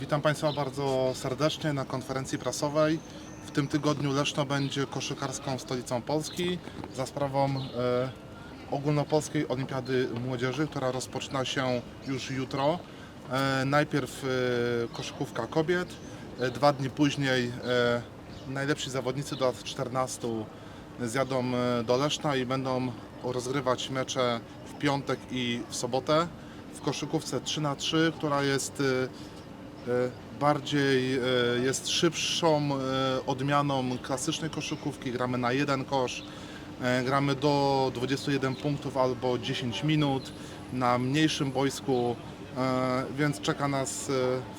Witam Państwa bardzo serdecznie na konferencji prasowej. W tym tygodniu Leszno będzie koszykarską stolicą Polski za sprawą e, ogólnopolskiej Olimpiady Młodzieży, która rozpoczyna się już jutro. E, najpierw e, koszykówka kobiet, dwa dni później najlepsi zawodnicy do lat 14 zjadą do Leszna i będą rozgrywać mecze w piątek i w sobotę w koszykówce 3 na 3 która jest bardziej e, jest szybszą e, odmianą klasycznej koszykówki. Gramy na jeden kosz, e, gramy do 21 punktów albo 10 minut na mniejszym boisku, e, więc czeka nas e,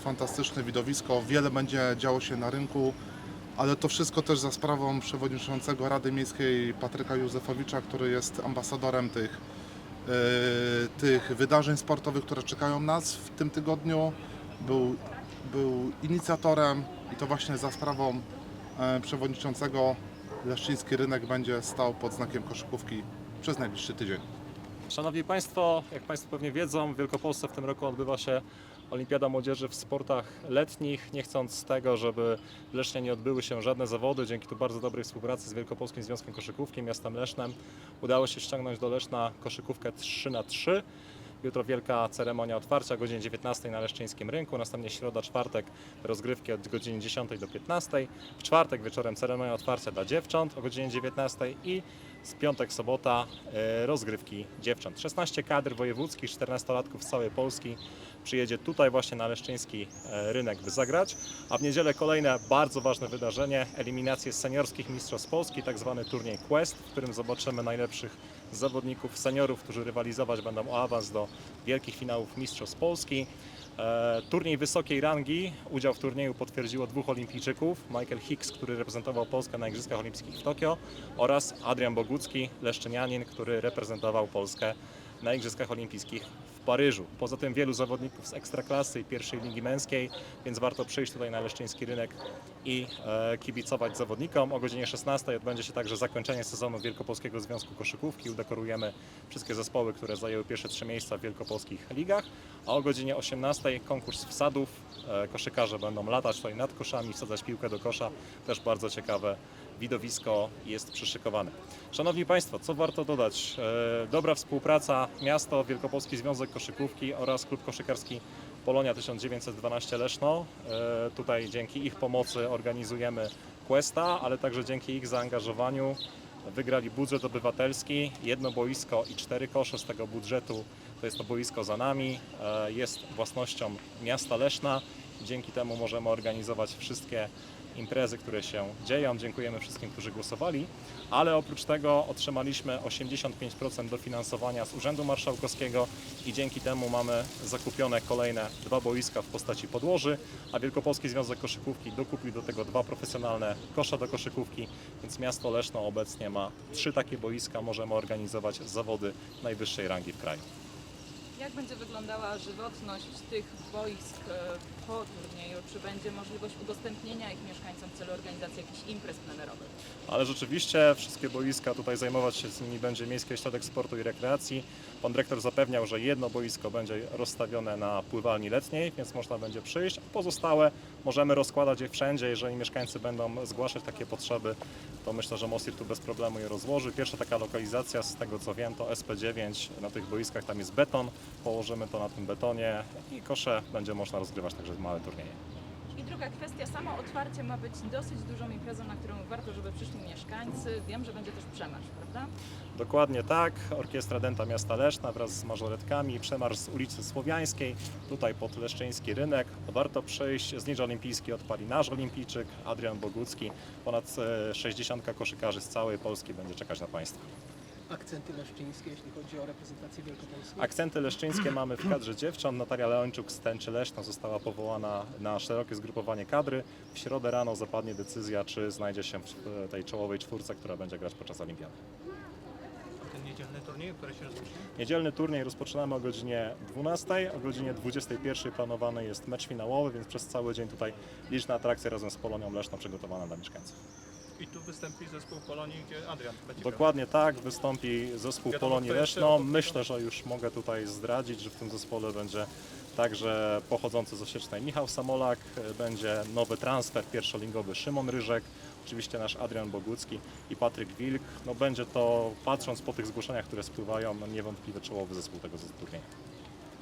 fantastyczne widowisko. Wiele będzie działo się na rynku, ale to wszystko też za sprawą przewodniczącego Rady Miejskiej Patryka Józefowicza, który jest ambasadorem tych e, tych wydarzeń sportowych, które czekają nas w tym tygodniu. Był, był inicjatorem i to właśnie za sprawą e, przewodniczącego Leszczyński Rynek będzie stał pod znakiem koszykówki przez najbliższy tydzień. Szanowni Państwo, jak Państwo pewnie wiedzą, w Wielkopolsce w tym roku odbywa się Olimpiada Młodzieży w sportach letnich. Nie chcąc tego, żeby w Lesznie nie odbyły się żadne zawody, dzięki tu bardzo dobrej współpracy z Wielkopolskim Związkiem Koszykówki, miastem Lesznem, udało się ściągnąć do Leszna koszykówkę 3 na 3 Jutro wielka ceremonia otwarcia o godzinie 19 na Leszczyńskim Rynku, następnie środa, czwartek rozgrywki od godziny 10 do 15. W czwartek wieczorem ceremonia otwarcia dla dziewcząt o godzinie 19 i z piątek, sobota e, rozgrywki dziewcząt. 16 kadr wojewódzkich, 14-latków z całej Polski przyjedzie tutaj właśnie na Leszczyński e, Rynek, by zagrać. A w niedzielę kolejne bardzo ważne wydarzenie, eliminacje seniorskich mistrzostw Polski, tak zwany turniej Quest, w którym zobaczymy najlepszych zawodników seniorów, którzy rywalizować będą o awans do wielkich finałów mistrzostw Polski. E, Turniej wysokiej rangi. Udział w turnieju potwierdziło dwóch olimpijczyków. Michael Hicks, który reprezentował Polskę na Igrzyskach Olimpijskich w Tokio oraz Adrian Bogucki, leszczynianin, który reprezentował Polskę na Igrzyskach Olimpijskich Paryżu. Poza tym wielu zawodników z ekstraklasy i pierwszej ligi męskiej, więc warto przyjść tutaj na leszczyński rynek i e, kibicować zawodnikom. O godzinie 16 odbędzie się także zakończenie sezonu Wielkopolskiego Związku Koszykówki. Udekorujemy wszystkie zespoły, które zajęły pierwsze trzy miejsca w wielkopolskich ligach. A o godzinie 18 konkurs wsadów. E, koszykarze będą latać tutaj nad koszami, wsadzać piłkę do kosza. Też bardzo ciekawe widowisko jest przyszykowane. Szanowni Państwo, co warto dodać? E, Dobra współpraca miasto, Wielkopolski Związek Koszykówki oraz Klub Koszykarski Polonia 1912 Leszno. E, Tutaj dzięki ich pomocy organizujemy Questa, ale także dzięki ich zaangażowaniu wygrali budżet obywatelski, jedno boisko i cztery kosze z tego budżetu. To jest to boisko za nami, e, jest własnością miasta Leszna. Dzięki temu możemy organizować wszystkie imprezy, które się dzieją. Dziękujemy wszystkim, którzy głosowali, ale oprócz tego otrzymaliśmy 85% dofinansowania z Urzędu Marszałkowskiego i dzięki temu mamy zakupione kolejne dwa boiska w postaci podłoży, a Wielkopolski Związek Koszykówki dokupił do tego dwa profesjonalne kosze do koszykówki, więc miasto Leszno obecnie ma trzy takie boiska, możemy organizować zawody najwyższej rangi w kraju. Jak będzie wyglądała żywotność tych boisk e, po turnieju? Czy będzie możliwość udostępnienia ich mieszkańcom w celu organizacji jakichś imprez plenerowych? Ale rzeczywiście wszystkie boiska tutaj zajmować się z nimi będzie Miejski Ośrodek Sportu i Rekreacji. Pan dyrektor zapewniał, że jedno boisko będzie rozstawione na pływalni letniej, więc można będzie przyjść, a pozostałe możemy rozkładać je wszędzie. Jeżeli mieszkańcy będą zgłaszać takie potrzeby, to myślę, że Mosir tu bez problemu je rozłoży. Pierwsza taka lokalizacja, z tego co wiem, to SP9. Na tych boiskach tam jest beton, położymy to na tym betonie i kosze będzie można rozgrywać także małe turnieje. Druga kwestia, samo otwarcie ma być dosyć dużą imprezą, na którą warto, żeby przyszli mieszkańcy. Wiem, że będzie też przemarsz, prawda? Dokładnie tak. Orkiestra Denta Miasta Leszna wraz z mażoretkami, przemarsz z ulicy Słowiańskiej, tutaj pod Leszczyński Rynek. Warto przyjść. Znicz olimpijski odpali nasz olimpijczyk, Adrian Bogucki. Ponad e, 60 koszykarzy z całej Polski będzie czekać na Państwa. Akcenty leszczyńskie, jeśli chodzi o reprezentację wielkopolską? Akcenty leszczyńskie mamy w kadrze dziewcząt. Natalia Leończuk z Tęczy Leszno została powołana na szerokie zgrupowanie kadry. W środę rano zapadnie decyzja, czy znajdzie się w e, tej czołowej czwórce, która będzie grać podczas olimpiady. Ten niedzielny turniej, który się rozpocznie? Niedzielny turniej rozpoczynamy o godzinie 12, o godzinie 21 planowany jest mecz finałowy, więc przez cały dzień tutaj liczne atrakcje razem z Polonią Leszno przygotowane dla mieszkańców. I tu wystąpi zespół Polonii, gdzie Adrian będzie grał. Dokładnie tak, wystąpi zespół Wiadomo, Polonii kto jeszcze Leszno. Myślę, że już mogę tutaj zdradzić, że w tym zespole będzie Także pochodzący z Osiecznej Michał Samolak, e, będzie nowy transfer pierwszolingowy Szymon Ryżek, oczywiście nasz Adrian Bogucki i Patryk Wilk. No będzie to, patrząc po tych zgłoszeniach, które spływają, no niewątpliwie czołowy zespół tego zatrudnienia.